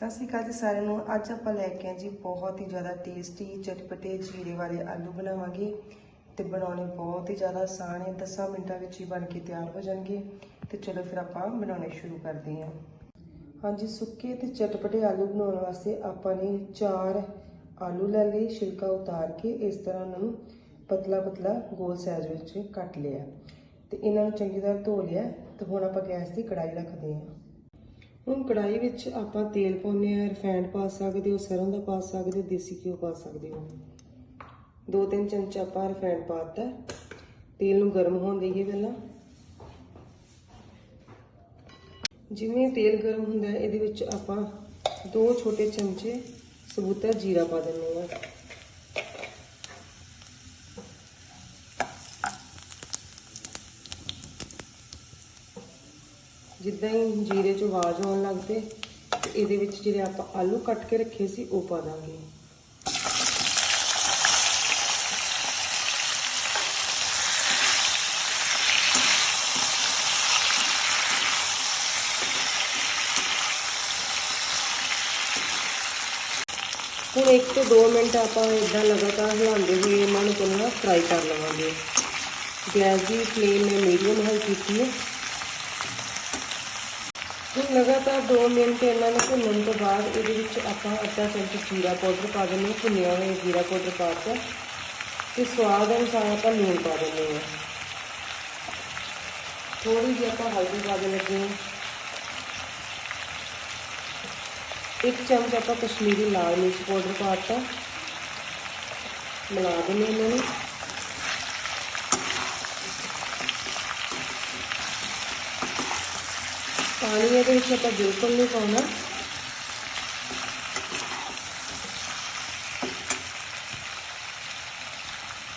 ਸਤਿ ਸ਼੍ਰੀ ਅਕਾਲ ਜੀ ਸਾਰਿਆਂ ਨੂੰ। ਅੱਜ ਆਪਾਂ ਲੈ ਕੇ ਆਏ ਜੀ ਬਹੁਤ ਹੀ ਜ਼ਿਆਦਾ ਟੇਸਟੀ ਚਟਪਟੇ ਜੀਰੇ ਵਾਲੇ ਆਲੂ ਬਣਾਵਾਂਗੇ ਤੇ ਬਣਾਉਣੇ ਬਹੁਤ ਹੀ ਜ਼ਿਆਦਾ ਆਸਾਨ ਹੈ। 10 ਮਿੰਟਾਂ ਵਿੱਚ ਹੀ ਬਣ ਕੇ ਤਿਆਰ ਹੋ ਜਾਣਗੇ। ਤੇ ਚਲੋ ਫਿਰ ਆਪਾਂ ਬਣਾਉਣੇ ਸ਼ੁਰੂ ਕਰਦੇ ਹਾਂ। ਹਾਂਜੀ, ਸੁੱਕੇ ਤੇ ਚਟਪਟੇ ਆਲੂ ਬਣਾਉਣ ਵਾਸਤੇ ਆਪਾਂ ਨੇ ਚਾਰ ਆਲੂ ਲੈ ਲਏ, ਛਿਲਕਾ ਉਤਾਰ ਕੇ ਇਸ ਤਰ੍ਹਾਂ ਉਹਨਾਂ ਨੂੰ ਪਤਲਾ ਪਤਲਾ ਗੋਲ ਸਾਈਜ਼ ਵਿੱਚ ਕੱਟ ਲਿਆ। ਤੇ ਇਹਨਾਂ ਨੂੰ ਚੰਗੀ ਤਰ੍ਹਾਂ ਧੋ ਲਿਆ। ਤੇ ਹੁਣ ਆਪਾਂ ਗੈਸ ਦੀ ਕੜਾਈ ਰੱਖਦੇ ਹਾਂ। ਹੁਣ ਕੜਾਈ ਵਿੱਚ ਆਪਾਂ ਤੇਲ ਪਾਉਂਦੇ ਆ ਰਿਫਾਈਂਡ ਪਾ ਸਕਦੇ ਹੋ, ਸਰੋਂ ਦਾ ਪਾ ਸਕਦੇ ਹੋ, ਦੇਸੀ ਘਿਓ ਪਾ ਸਕਦੇ ਹੋ। ਦੋ ਤਿੰਨ ਚਮਚਾ ਆਪਾਂ ਰਿਫਾਈਂਡ ਪਾਤਾ ਤੇਲ ਨੂੰ ਗਰਮ ਹੋਣ ਦੇਈਏ ਪਹਿਲਾਂ। ਜਿਵੇਂ ਤੇਲ ਗਰਮ ਹੁੰਦਾ ਇਹਦੇ ਵਿੱਚ ਆਪਾਂ ਦੋ ਛੋਟੇ ਚਮਚੇ ਸਬੂਤਾ ਜੀਰਾ ਪਾ ਦਿੰਦੇ ਆ ਜਿੱਦਾਂ ਹੀ ਜੀਰੇ 'ਚ ਆਵਾਜ਼ ਆਉਣ ਲੱਗ ਪਏ, ਤੇ ਇਹਦੇ ਵਿੱਚ ਜਿਹੜੇ ਆਪਾਂ ਆਲੂ ਕੱਟ ਕੇ ਰੱਖੇ ਸੀ, ਉਹ ਪਾ ਦਾਂਗੇ। ਹੁਣ 1 ਤੋਂ 2 ਮਿੰਟ ਆਪਾਂ ਇਦਾਂ ਲਗਾਤਾਰ ਹਿਲਾਉਂਦੇ ਹੋਏ ਇਹਨਾਂ ਨੂੰ ਪਹਿਲਾਂ ਫਰਾਈ ਕਰ ਲਵਾਂਗੇ। ਗੈਸ ਦੀ ਫਲੇਮ ਮੈਂ ਮੀਡੀਅਮ ਹਾਈ ਕੀਤੀ ਹੈ। ਹੁਣ ਲਗਾਤਾਰ 2 ਮਿੰਟ ਇਹਨਾਂ ਨੂੰ ਭੁੰਨਣ ਤੋਂ ਬਾਅਦ ਇਹਦੇ ਵਿੱਚ ਆਪਾਂ ਅੱਧਾ ਚਮਚ ਜੀਰਾ ਪਾਊਡਰ ਪਾ ਦਿੰਦੇ ਹਾਂ, ਭੁੰਨਿਆ ਹੋਇਆ ਜੀਰਾ ਪਾਊਡਰ ਪਾ ਕੇ। ਤੇ ਸਵਾਦ ਅਨੁਸਾਰ ਆਪਾਂ ਲੂਣ ਪਾ ਦਿੰਦੇ ਹਾਂ। ਥੋੜੀ ਜਿਹੀ ਆਪਾਂ ਹਲਦੀ ਪਾ ਦੇਣ ਲੱਗੇ ਹਾਂ। ਇੱਕ ਚਮਚ ਆਪਾਂ ਕਸ਼ਮੀਰੀ ਲਾਲ ਮਿਰਚ ਪਾਊਡਰ ਪਾਤਾ ਮਿਲਾ ਦਿੰਦੇ ਇਹਨਾਂ ਨੂੰ। ਪਾਣੀ ਇਹਦੇ ਵਿੱਚ ਆਪਾਂ ਬਿਲਕੁਲ ਨਹੀਂ ਪਾਉਣਾ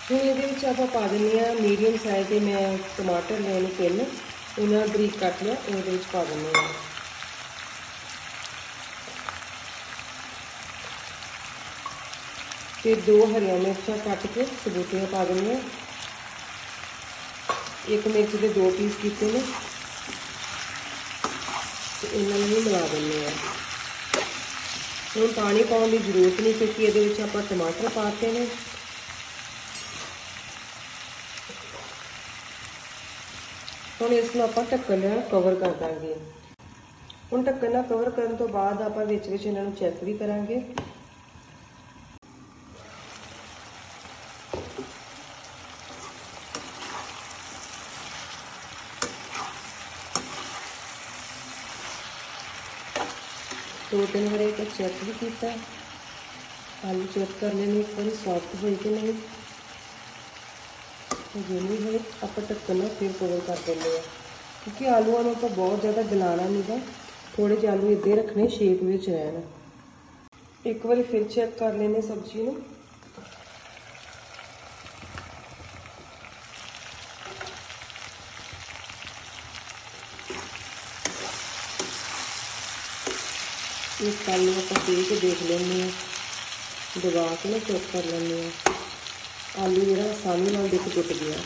ਹੁਣ ਇਹਦੇ ਵਿੱਚ ਆਪਾਂ ਪਾ ਦਿੰਦੇ ਆ ਮੀਡੀਅਮ ਸਾਈਜ਼ ਦੇ ਮੈਂ ਟਮਾਟਰ ਲਏ ਨੇ ਤਿੰਨ ਉਹਨਾਂ ਨੂੰ ਬਰੀਕ ਕੱਟ ਲਿਆ ਉਹਦੇ ਵਿੱਚ ਪਾ ਦਿੰਦੇ ਆ ਤੇ ਦੋ ਹਰੀਆਂ ਮਿਰਚਾਂ ਕੱਟ ਕੇ ਸਬੂਤੀਆਂ ਪਾ ਦਿੰਦੇ ਆ ਇੱਕ ਮਿਰਚ ਦੇ ਦੋ ਪੀਸ ਕੀਤੇ ਨੇ ਤੇ ਇਹਨਾਂ ਨੂੰ ਮਿਲਾ ਦਿੰਦੇ ਆ। ਹੁਣ ਪਾਣੀ ਪਾਉਣ ਦੀ ਜ਼ਰੂਰਤ ਨਹੀਂ, ਕਿਉਂਕਿ ਇਹਦੇ ਵਿੱਚ ਆਪਾਂ ਟਮਾਟਰ ਪਾਤੇ ਨੇ। ਹੁਣ ਇਸ ਨੂੰ ਆਪਾਂ ਢੱਕਣ ਨਾਲ ਕਵਰ ਕਰ ਦਾਂਗੇ। ਹੁਣ ਢੱਕਣ ਨਾਲ ਕਵਰ ਕਰਨ ਤੋਂ ਬਾਅਦ ਆਪਾਂ ਵਿੱਚ ਵਿੱਚ ਇਹਨਾਂ ਨੂੰ ਚੈੱਕ ਵੀ ਕਰਾਂਗੇ। ਦੋ ਤਿੰਨ ਵਾਰੀ ਤਾਂ ਚੈੱਕ ਵੀ ਕੀਤਾ। ਆਲੂ ਚੈੱਕ ਕਰ ਲੈਣੇ ਇੱਕ ਵਾਰੀ ਸੌਫਟ ਹੋਈ ਕਿ ਨਹੀਂ। ਜੇ ਨਹੀਂ ਹੋਏ, ਆਪਾਂ ਢੱਕਣ ਨੂੰ ਫਿਰ ਕਵਰ ਕਰ ਦਿੰਦੇ ਆ ਕਿਉਂਕਿ ਆਲੂਆਂ ਨੂੰ ਆਪਾਂ ਬਹੁਤ ਜ਼ਿਆਦਾ ਗਲਾਣਾ ਨਹੀਂਗਾ ਥੋੜੇ ਜਿਹੇ ਆਲੂ ਇੱਦੇ ਰੱਖਣੇ ਸ਼ੇਪ ਵਿੱਚ ਰਹਿਣ। ਇੱਕ ਵਾਰੀ ਫਿਰ ਚੈੱਕ ਕਰ ਲੈਣੇ ਸਬਜ਼ੀ ਨੂੰ। ਇਸ ਆਲੂ ਆਪਾਂ ਦੇ ਕੇ ਦੇਖ ਲੈਂਦੇ ਹਾਂ ਦਬਾ ਕੇ ਨਾ ਚੈੱਕ ਕਰ ਲੈਂਦੇ ਹਾਂ ਆਲੂ ਜਿਹੜਾ ਆਸਾਨੀ ਨਾਲ ਦੇਖ ਟੁੱਟ ਗਿਆ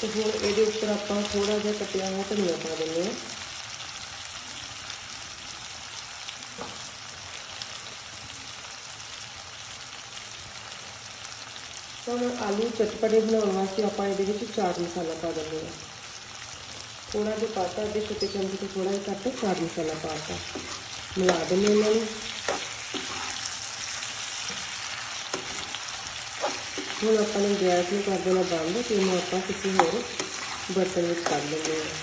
ਤੇ ਹੁਣ ਇਹਦੇ ਉੱਪਰ ਆਪਾਂ ਥੋੜਾ ਜਿਹਾ ਕੱਟਿਆ ਹੋਇਆ ਧਨੀਆ ਪਾ ਦਿੰਦੇ ਹਾਂ ਹੁਣ ਆਲੂ ਚਟਪਟੇ ਬਣਾਉਣ ਵਾਸਤੇ ਆਪਾਂ ਇਹਦੇ ਵਿੱਚ ਚਾਟ ਮਸਾਲਾ ਪਾ ਦਿੰਦੇ ਹਾਂ ਥੋੜਾ ਜਿਹਾ ਪਾਤਾ ਅੱਧੇ ਛੋਟੇ ਚਮਚ ਤੋਂ ਥੋੜਾ ਜਿਹਾ ਘੱਟ ਚਾਟ ਮਸਾਲਾ ਪਾਤਾ। ਮਿਲਾ ਦਿੰਦੇ ਇਹਨਾਂ। ਨੂੰ ਹੁਣ ਆਪਾਂ ਨੇ ਗੈਸ ਨੂੰ ਕਰ ਦੇਣਾ ਬੰਦ ਤੇ ਇਹਨੂੰ ਆਪਾਂ ਕਿਸੇ ਹੋਰ ਬਰਤਨ ਵਿੱਚ ਕਰ ਲੈਂਦੇ ਹਾਂ।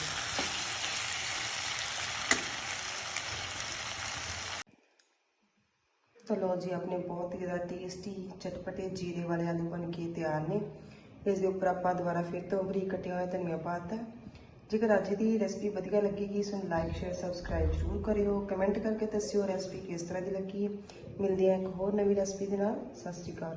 ਤਾਂ ਲਓ ਜੀ, ਆਪਣੇ ਬਹੁਤ ਹੀ ਜ਼ਿਆਦਾ ਟੇਸਟੀ ਚਟਪਟੇ ਜੀਰੇ ਵਾਲੇ ਆਲੂ ਬਣ ਕੇ ਤਿਆਰ ਨੇ। ਇਸ ਦੇ ਉੱਪਰ ਆਪਾਂ ਦੁਬਾਰਾ ਫਿਰ ਤੋਂ ਬਰੀਕ ਕੱਟਿਆ ਹੋਇਆ ਧਨੀਆ ਪਾਤਾ ਜੇਕਰ ਅੱਜ ਦੀ ਰੈਸਪੀ ਵਧੀਆ ਲੱਗੇਗੀ ਇਸ ਨੂੰ ਲਾਈਕ ਸ਼ੇਅਰ ਸਬਸਕ੍ਰਾਈਬ ਜ਼ਰੂਰ ਕਰਿਓ। ਕਮੈਂਟ ਕਰਕੇ ਦੱਸਿਓ ਰੈਸਪੀ ਕਿਸ ਤਰ੍ਹਾਂ ਦੀ ਲੱਗੀ। ਮਿਲਦੇ ਹਾਂ ਇੱਕ ਹੋਰ ਨਵੀਂ ਰੈਸਪੀ ਦੇ ਨਾਲ। ਸਤਿ ਸ਼੍ਰੀ ਅਕਾਲ।